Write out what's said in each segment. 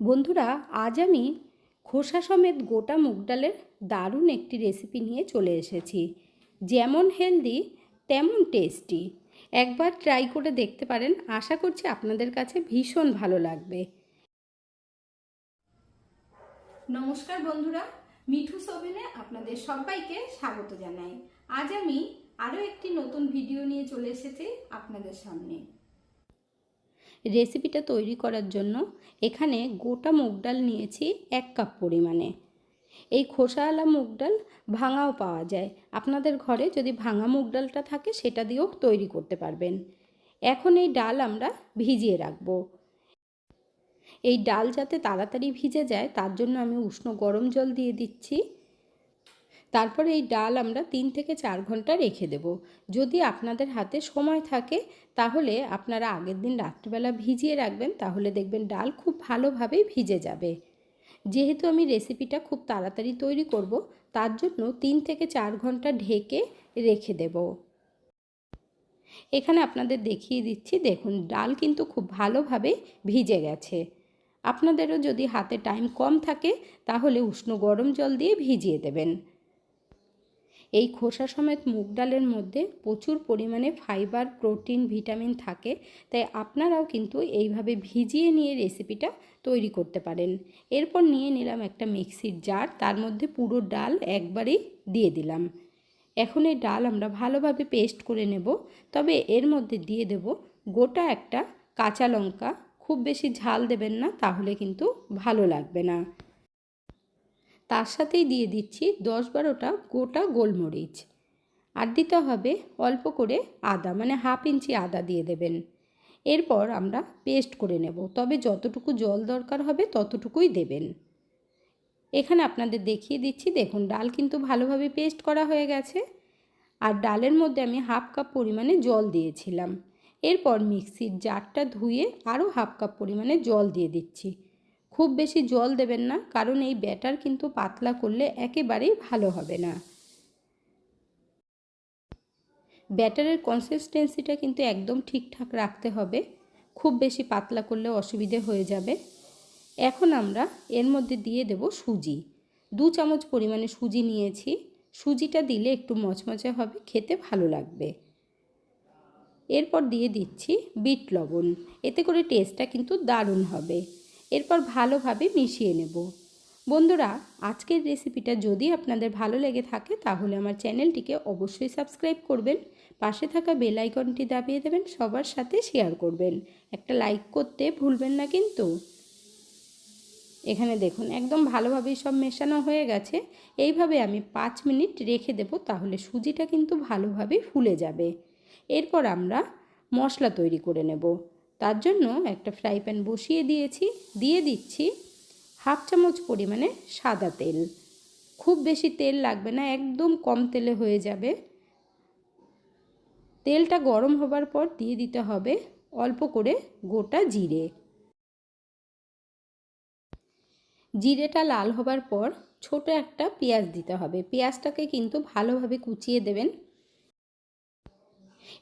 বন্ধুরা, আজ আমি খোসা সমেত গোটা মুগ ডালের দারুণ একটি রেসিপি নিয়ে চলে এসেছি। যেমন হেলদি তেমন টেস্টি একবার ট্রাই করে দেখতে পারেন, আশা করছি আপনাদের কাছে ভীষণ ভালো লাগবে। নমস্কার বন্ধুরা, মিঠু সোভেনে আপনাদের সবাইকে স্বাগত জানাই। আজ আমি আরও একটি নতুন ভিডিও নিয়ে চলে এসেছি আপনাদের সামনে। রেসিপিটা তৈরি করার জন্য এখানে গোটা মুগ ডাল নিয়েছি এক কাপ পরিমাণে। এই খোসাওয়ালা মুগ ডাল ভাঙাও পাওয়া যায়। আপনাদের ঘরে যদি ভাঙা মুগ ডালটা থাকে, সেটা দিয়েও তৈরি করতে পারবেন। এখন এই ডাল আমরা ভিজিয়ে রাখব। এই ডাল যাতে তাড়াতাড়ি ভিজে যায়, তার জন্য আমি উষ্ণ গরম জল দিয়ে দিচ্ছি। তারপরে এই ডাল আমরা তিন থেকে চার ঘণ্টা রেখে দেব। যদি আপনাদের হাতে সময় থাকে, তাহলে আপনারা আগের দিন রাত্রিবেলা ভিজিয়ে রাখবেন, তাহলে দেখবেন ডাল খুব ভালোভাবেই ভিজে যাবে। যেহেতু আমি রেসিপিটা খুব তাড়াতাড়ি তৈরি করব, তার জন্য তিন থেকে চার ঘণ্টা ঢেকে রেখে দেব। এখানে আপনাদের দেখিয়ে দিচ্ছি, দেখুন ডাল কিন্তু খুব ভালোভাবে ভিজে গেছে। আপনাদেরও যদি হাতে টাইম কম থাকে, তাহলে উষ্ণ গরম জল দিয়ে ভিজিয়ে দেবেন। এই খোসা সমেত মুগ ডালের মধ্যে প্রচুর পরিমাণে ফাইবার, প্রোটিন, ভিটামিন থাকে, তাই আপনারাও কিন্তু এইভাবে ভিজিয়ে নিয়ে রেসিপিটা তৈরি করতে পারেন। এরপর নিয়ে নিলাম একটা মিক্সির জার, তার মধ্যে পুরো ডাল একবারেই দিয়ে দিলাম। এখন এই ডাল আমরা ভালোভাবে পেস্ট করে নেব, তবে এর মধ্যে দিয়ে দেব গোটা একটা কাঁচা লঙ্কা। খুব বেশি ঝাল দেবেন না, তাহলে কিন্তু ভালো লাগবে না। তার সাথেই দিয়ে দিচ্ছি দশ বারোটা গোটা গোলমরিচ। আর দিতে হবে অল্প করে আদা মানে হাফ ইঞ্চি আদা দিয়ে দেবেন। এরপর আমরা পেস্ট করে নেব। তবে যতটুকু জল দরকার হবে ততটুকুই দেবেন। এখানে আপনাদের দেখিয়ে দিচ্ছি, দেখুন ডাল কিন্তু ভালোভাবে পেস্ট করা হয়ে গেছে। আর ডালের মধ্যে আমি হাফ কাপ পরিমাণে জল দিয়েছিলাম। এরপর মিক্সির জারটা ধুয়ে আরও হাফ কাপ পরিমাণে জল দিয়ে দিচ্ছি। খুব বেশি জল দেবেন না, কারণ এই ব্যাটার কিন্তু পাতলা করলে একেবারেই ভালো হবে না। ব্যাটারের কনসিস্টেন্সিটা কিন্তু একদম ঠিকঠাক রাখতে হবে, খুব বেশি পাতলা করলে অসুবিধে হয়ে যাবে। এখন আমরা এর মধ্যে দিয়ে দেব সুজি। দু চামচ পরিমাণে সুজি নিয়েছি, সুজিটা দিলে একটু মচমচে হবে, খেতে ভালো লাগবে। এরপর দিয়ে দিচ্ছি বিট লবণ, এতে করে টেস্টটা কিন্তু দারুণ হবে। এরপর ভালোভাবে মিশিয়ে নেব। বন্ধুরা, আজকের রেসিপিটা যদি আপনাদের ভালো লেগে থাকে, তাহলে আমার চ্যানেলটিকে অবশ্যই সাবস্ক্রাইব করবেন, পাশে থাকা বেল আইকনটি দাবিয়ে দেবেন, সবার সাথে শেয়ার করবেন। একটা লাইক করতে ভুলবেন না কিন্তু। এখানে দেখুন, একদম ভালোভাবেই সব মেশানো হয়ে গেছে। এইভাবে আমি পাঁচ মিনিট রেখে দেব, তাহলে সুজিটা কিন্তু ভালোভাবে ফুলে যাবে। এরপর আমরা মশলা তৈরি করে নেব। তার জন্য একটা ফ্রাই প্যান বসিয়ে দিয়েছি, দিয়ে দিচ্ছি হাফ চামচ পরিমাণে সাদা তেল। খুব বেশি তেল লাগবে না, একদম কম তেলে হয়ে যাবে। তেলটা গরম হবার পর দিয়ে দিতে হবে অল্প করে গোটা জিরে। জিরেটা লাল হবার পর ছোট একটা পেঁয়াজ দিতে হবে। পেঁয়াজটাকে কিন্তু ভালোভাবে কুচিয়ে দেবেন।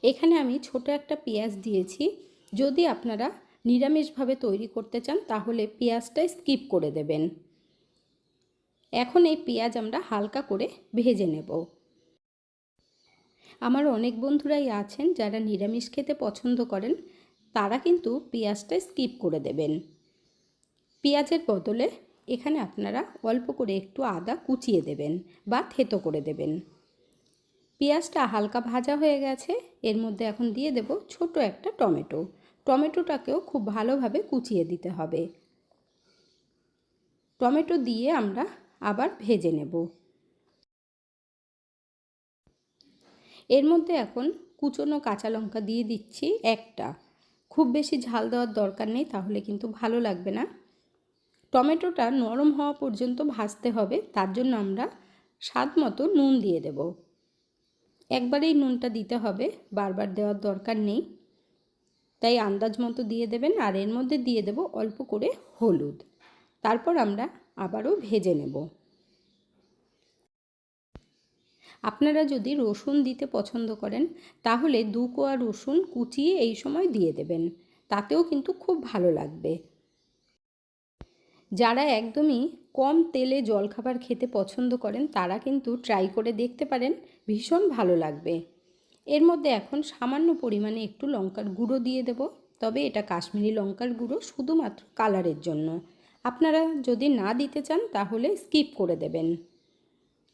এখানে আমি ছোট একটা পেঁয়াজ দিয়েছি। যদি আপনারা নিরামিষভাবে তৈরি করতে চান, তাহলে পেঁয়াজটা স্কিপ করে দেবেন। এখন এই পেঁয়াজ আমরা হালকা করে ভেজে নেব। আমার অনেক বন্ধুরাই আছেন, যারা নিরামিষ খেতে পছন্দ করেন, তারা কিন্তু পেঁয়াজটা স্কিপ করে দেবেন। পেঁয়াজের বদলে এখানে আপনারা অল্প করে একটু আদা কুচিয়ে দেবেন বা থেতো করে দেবেন। পেঁয়াজটা হালকা ভাজা হয়ে গেছে। এর মধ্যে এখন দিয়ে দেব ছোট একটা টমেটো। টমেটোটাকেও খুব ভালোভাবে কুচিয়ে দিতে হবে। টমেটো দিয়ে আমরা আবার ভেজে নেব। এর মধ্যে এখন কুচনো কাঁচা লঙ্কা দিয়ে দিচ্ছি একটা। খুব বেশি ঝাল দেওয়ার দরকার নেই, তাহলে কিন্তু ভালো লাগবে না। টমেটোটা নরম হওয়া পর্যন্ত ভাজতে হবে, তার জন্য আমরা স্বাদ মতো নুন দিয়ে দেব। একবারেই নুনটা দিতে হবে, বারবার দেওয়ার দরকার নেই। তাই আন্দাজ মতো দিয়ে দেবেন, আর এর মধ্যে দিয়ে দেব অল্প করে হলুদ। তারপর আমরা আবারও ভেজে নেব। আপনারা যদি রসুন দিতে পছন্দ করেন, তাহলে দু কোয়া রসুন কুচিয়ে এই সময় দিয়ে দেবেন। তাতেও কিন্তু খুব ভালো লাগবে। যারা একদমই কম তেলে জলখাবার খেতে পছন্দ করেন, তারা কিন্তু ট্রাই করে দেখতে পারেন। ভীষণ ভালো লাগবে। এর মধ্যে এখন সামান্য পরিমাণে একটু লঙ্কার গুঁড়ো দিয়ে দেব। তবে এটা কাশ্মীরি লঙ্কার গুঁড়ো শুধুমাত্র কালারের জন্য। আপনারা যদি না দিতে চান, তাহলে স্কিপ করে দেবেন।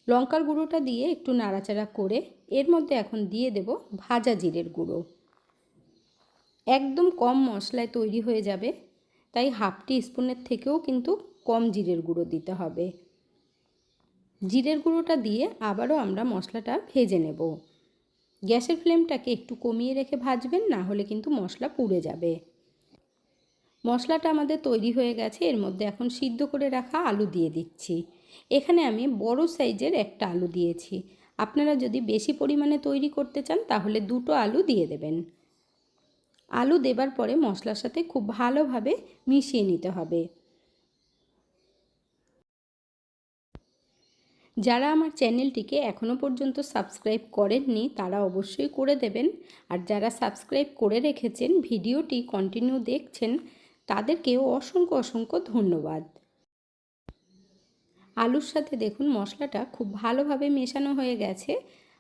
লঙ্কার গুঁড়োটা দিয়ে একটু নাড়াচাড়া করে এর মধ্যে এখন দিয়ে দেব ভাজা জিরের গুঁড়ো। একদম কম মশলায় তৈরি হয়ে যাবে, তাই হাফ টি স্পুনের থেকেও কিন্তু কম জিরের গুঁড়ো দিতে হবে। জিরের গুঁড়োটা দিয়ে আবারও আমরা মশলাটা ভেজে নেব। গ্যাসের ফ্লেমটাকে একটু কমিয়ে রেখে ভাজবেন, না হলে কিন্তু মশলা পুড়ে যাবে। মশলাটা আমাদের তৈরি হয়ে গেছে, এর মধ্যে এখন সিদ্ধ করে রাখা আলু দিয়ে দিচ্ছি। এখানে আমি বড় সাইজের একটা আলু দিয়েছি। আপনারা যদি বেশি পরিমাণে তৈরি করতে চান, তাহলে দুটো আলু দিয়ে দেবেন। আলু দেবার পরে মশলার সাথে খুব ভালোভাবে মিশিয়ে নিতে হবে। যারা আমার চ্যানেলটিকে এখনও পর্যন্ত সাবস্ক্রাইব করেননি, তারা অবশ্যই করে দেবেন। আর যারা সাবস্ক্রাইব করে রেখেছেন, ভিডিওটি কন্টিনিউ দেখছেন, তাদেরকেও অসংখ্য অসংখ্য ধন্যবাদ। আলুর সাথে দেখুন, মশলাটা খুব ভালোভাবে মেশানো হয়ে গেছে।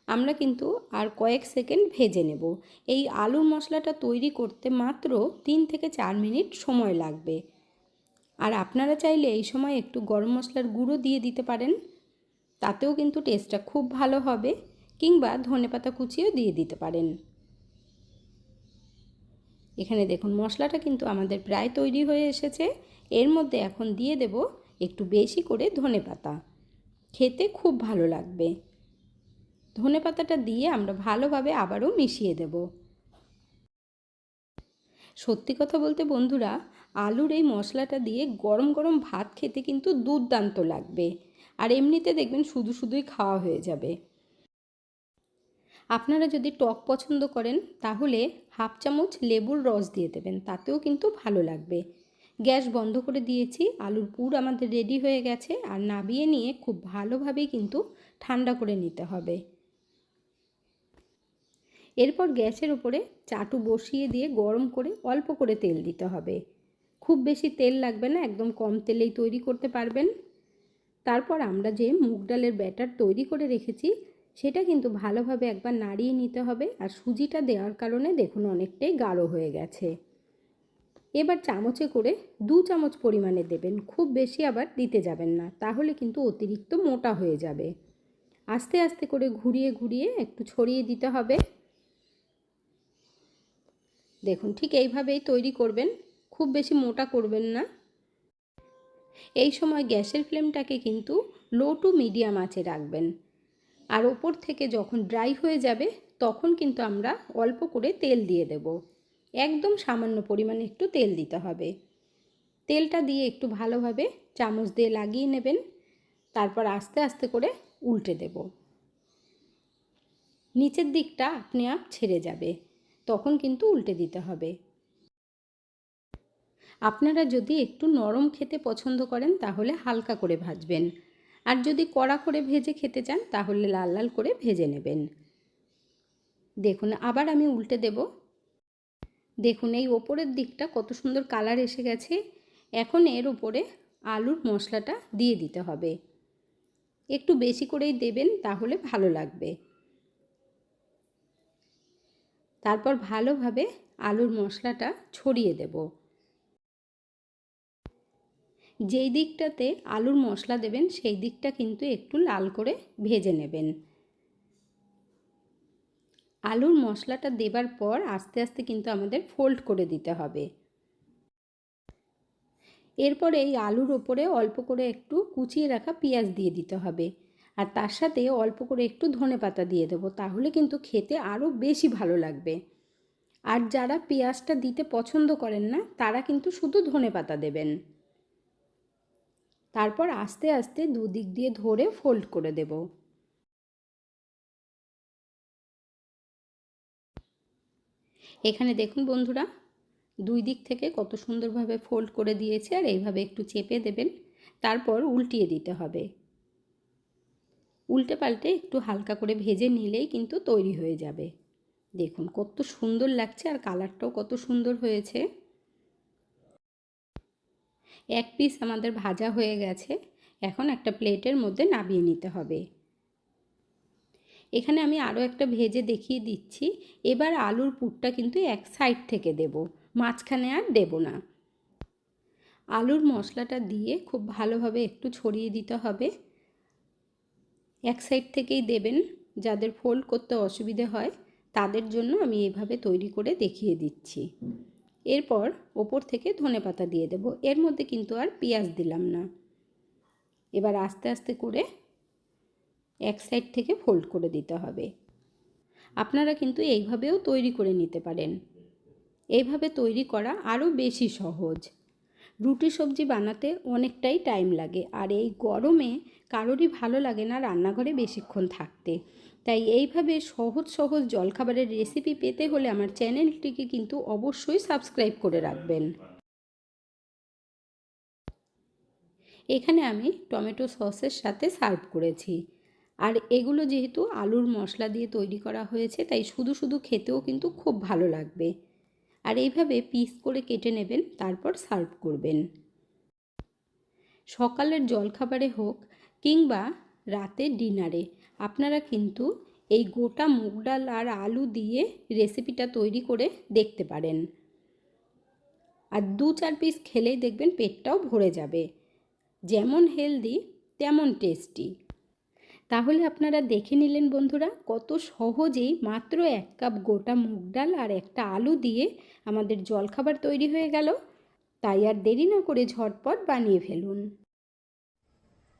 আমরা কিন্তু আর কয়েক সেকেন্ড ভেজে নেব। এই আলুর মশলাটা তৈরি করতে মাত্র তিন থেকে চার মিনিট সময় লাগবে। আর আপনারা চাইলে এই সময় একটু গরম মশলার গুঁড়ো দিয়ে দিতে পারেন। তাতেও কিন্তু টেস্টটা খুব ভালো হবে কিংবা ধনেপাতা কুচিও দিয়ে দিতে পারেন। এখানে দেখুন, মশলাটা কিন্তু আমাদের প্রায় তৈরি হয়ে এসেছে। এর মধ্যে এখন দিয়ে দেব একটু বেশি করে ধনে পাতা। খেতে খুব ভালো লাগবে। ধনে পাতাটা দিয়ে আমরা ভালোভাবে আবারও মিশিয়ে দেব। সত্যি কথা বলতে বন্ধুরা, আলুর এই মশলাটা দিয়ে গরম গরম ভাত খেতে কিন্তু দুর্দান্ত লাগবে। আর এমনিতে দেখবেন শুধু শুধুই খাওয়া হয়ে যাবে। আপনারা যদি টক পছন্দ করেন, তাহলে হাফ চামচ লেবুর রস দিয়ে দেবেন, তাতেও কিন্তু ভালো লাগবে। গ্যাস বন্ধ করে দিয়েছি, আলুর পুর আমাদের রেডি হয়ে গেছে, আর নাবিয়ে নিয়ে খুব ভালোভাবেই কিন্তু ঠান্ডা করে নিতে হবে। এরপর গ্যাসের উপরে চাটু বসিয়ে দিয়ে গরম করে অল্প করে তেল দিতে হবে। খুব বেশি তেল লাগবে না, একদম কম তেলেই তৈরি করতে পারবেন। তারপর আমরা যে মুগ ডালের ব্যাটার তৈরি করে রেখেছি, সেটা কিন্তু ভালোভাবে একবার নাড়িয়ে নিতে হবে আর সুজিটা দেওয়ার কারণে দেখুন অনেকটাই গাঢ় হয়ে গেছে। এবার চামচে করে দু চামচ পরিমাণে দেবেন, খুব বেশি আবার দিতে যাবেন না, তাহলে কিন্তু অতিরিক্ত মোটা হয়ে যাবে। আস্তে আস্তে করে ঘুরিয়ে ঘুরিয়ে একটু ছড়িয়ে দিতে হবে। দেখুন ঠিক এইভাবেই তৈরি করবেন, খুব বেশি মোটা করবেন না। এই সময় গ্যাসের ফ্লেমটাকে কিন্তু লো টু মিডিয়াম আঁচে রাখবেন। আর ওপর থেকে যখন ড্রাই হয়ে যাবে, তখন কিন্তু আমরা অল্প করে তেল দিয়ে দেব। একদম সামান্য পরিমাণে একটু তেল দিতে হবে। তেলটা দিয়ে একটু ভালোভাবে চামচ দিয়ে লাগিয়ে নেবেন, তারপর আস্তে আস্তে করে উল্টে দেব। নিচের দিকটা আপনি আপ ছেড়ে যাবে, তখন কিন্তু উল্টে দিতে হবে। আপনারা যদি একটু নরম খেতে পছন্দ করেন, তাহলে হালকা করে ভাজবেন। আর যদি কড়া করে ভেজে খেতে চান, তাহলে লাল লাল করে ভেজে নেবেন। দেখুন, আবার আমি উল্টে দেব। দেখুন, এই ওপরের দিকটা কত সুন্দর কালার এসে গেছে। এখন এর উপরে আলুর মশলাটা দিয়ে দিতে হবে। একটু বেশি করেই দেবেন, তাহলে ভালো লাগবে। তারপর ভালোভাবে আলুর মশলাটা ছড়িয়ে দেব। যেই দিকটাতে আলুর মশলা দেবেন, সেই দিকটা কিন্তু একটু লাল করে ভেজে নেবেন। আলুর মশলাটা দেবার পর আস্তে আস্তে কিন্তু আমাদের ফোল্ড করে দিতে হবে। এরপরে এই আলুর ওপরে অল্প করে একটু কুচিয়ে রাখা পেঁয়াজ দিয়ে দিতে হবে। আর তার সাথে অল্প করে একটু ধনে পাতা দিয়ে দেবো, তাহলে কিন্তু খেতে আরও বেশি ভালো লাগবে। আর যারা পেঁয়াজটা দিতে পছন্দ করেন না, তারা কিন্তু শুধু ধনে পাতা দেবেন। তারপর আস্তে আস্তে দুদিক দিয়ে ধরে ফোল্ড করে দেব। এখানে দেখুন বন্ধুরা, দুই দিক থেকে কত সুন্দরভাবে ফোল্ড করে দিয়েছে আর এইভাবে একটু চেপে দেবেন, তারপর উল্টিয়ে দিতে হবে। উল্টে পাল্টে একটু হালকা করে ভেজে নিলেই কিন্তু তৈরি হয়ে যাবে। দেখুন কত সুন্দর লাগছে আর কালারটাও কত সুন্দর হয়েছে। এক পিস আমাদের ভাজা হয়ে গেছে। এখন একটা প্লেটের মধ্যে নামিয়ে নিতে হবে। এখানে আমি আরও একটা ভেজে দেখিয়ে দিচ্ছি। এবার আলুর পুরটা কিন্তু এক সাইড থেকে দেব, মাঝখানে আর দেব না। আলুর মশলাটা দিয়ে খুব ভালোভাবে একটু ছড়িয়ে দিতে হবে। এক সাইড থেকেই দেবেন, যাদের ফোল্ড করতে অসুবিধে হয়, তাদের জন্য আমি এভাবে তৈরি করে দেখিয়ে দিচ্ছি। এরপর ওপর থেকে ধনে পাতা দিয়ে দেব। এর মধ্যে কিন্তু আর পেঁয়াজ দিলাম না। এবার আস্তে আস্তে করে এক সাইড থেকে ফোল্ড করে দিতে হবে। আপনারা কিন্তু এইভাবেও তৈরি করে নিতে পারেন। এইভাবে তৈরি করা আরও বেশি সহজ। রুটি সবজি বানাতে অনেকটাই টাইম লাগে। আর এই গরমে কারোরই ভালো লাগে না রান্নাঘরে বেশিক্ষণ থাকতে। তাই এইভাবে সহজ সহজ জলখাবারের রেসিপি পেতে হলে আমার চ্যানেলটিকে কিন্তু অবশ্যই সাবস্ক্রাইব করে রাখবেন। এখানে আমি টমেটো সসের সাথে সার্ভ করেছি। আর এগুলো যেহেতু আলুর মশলা দিয়ে তৈরি করা হয়েছে, তাই শুধু শুধু খেতেও কিন্তু খুব ভালো লাগবে। আর এইভাবে পিস করে কেটে নেবেন, তারপর সার্ভ করবেন। সকালের জলখাবারে হোক কিংবা রাতের ডিনারে। আপনারা কিন্তু এই গোটা মুগ ডাল আর আলু দিয়ে রেসিপিটা তৈরি করে দেখতে পারেন। আর দু চার পিস খেলেই দেখবেন পেটটাও ভরে যাবে। যেমন হেলদি, তেমন টেস্টি। তাহলে আপনারা দেখে নিলেন বন্ধুরা, কত সহজেই মাত্র এক কাপ গোটা মুগ ডাল আর একটা আলু দিয়ে আমাদের জলখাবার তৈরি হয়ে গেল। তাই আর দেরি না করে ঝটপট বানিয়ে ফেলুন।